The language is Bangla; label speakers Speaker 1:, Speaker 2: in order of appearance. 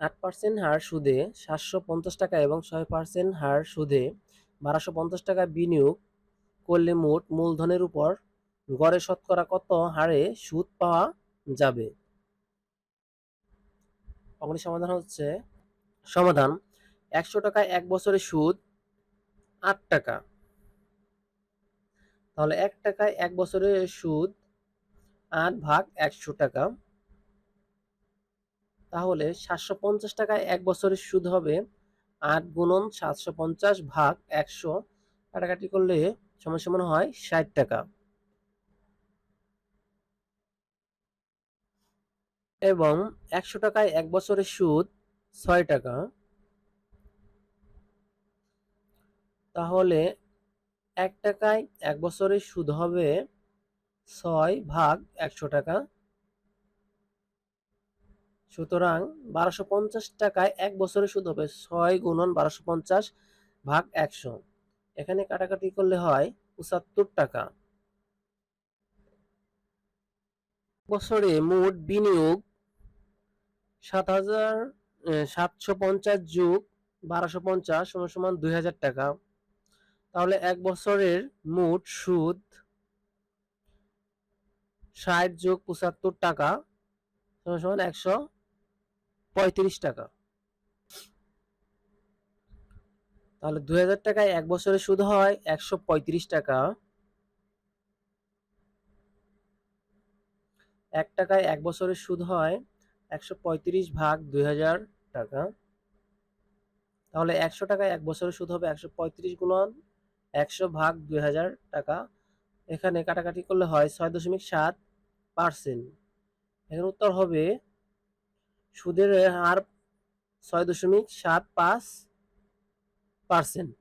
Speaker 1: আট পার্সেন্ট হার সুদে সাতশো পঞ্চাশ টাকা এবং ছয় পার্সেন্ট হার সুদে বারোশো পঞ্চাশ টাকা বিনিয়োগ করলে মোট মূলধনের উপর গড়ে শতকরা কত হারে সুদ পাওয়া যাবে? অগ্নি সমাধান হচ্ছে, সমাধান, একশো টাকায় এক বছরের সুদ আট টাকা। তাহলে এক টাকায় এক বছরের সুদ আট ভাগ একশো টাকা। তাহলে সাতশো পঞ্চাশ টাকায় এক বছরের সুদ হবে আট গুণন সাতশো পঞ্চাশ ভাগ একশো। কাটাকাটি করলে সমান সমান হয় ষাট টাকা। এবং একশো টাকায় এক বছরের সুদ ছয় টাকা। তাহলে এক টাকায় এক বছরের সুদ হবে ছয় ভাগ একশো টাকা। সুতরাং বারোশো পঞ্চাশ টাকায় এক বছরের সুদ হবে ছয় গুণন বারোশো পঞ্চাশ ভাগ একশো। এখানে কাটাকাটি করলে হয় পঁচাত্তর টাকা। বছরে মোট বিনিয়োগ সাত হাজার সাতশো পঞ্চাশ যুগ বারোশো পঞ্চাশ সমান সমান দুই হাজার টাকা। তাহলে এক বছরের মোট সুদ ষাট যোগ পঁচাত্তর টাকা সমান সমান একশো পঁয়ত্রিশ টাকা। তাহলে দুই হাজার টাকায় এক বছরের সুদ হয় একশো পঁয়ত্রিশ টাকা। এক টাকায় এক বছরের সুদ হয় একশো পঁয়ত্রিশ ভাগ দুই হাজার টাকা। তাহলে একশো টাকায় এক বছরের সুদ হবে একশো পঁয়ত্রিশ গুণন একশো ভাগ দুই হাজার টাকা। এখানে কাটাকাটি করলে হয় ছয় দশমিক সাত পার্সেন্ট। এখানে উত্তর হবে সুদের হার ছয় দশমিক সাত পাঁচ পার্সেন্ট।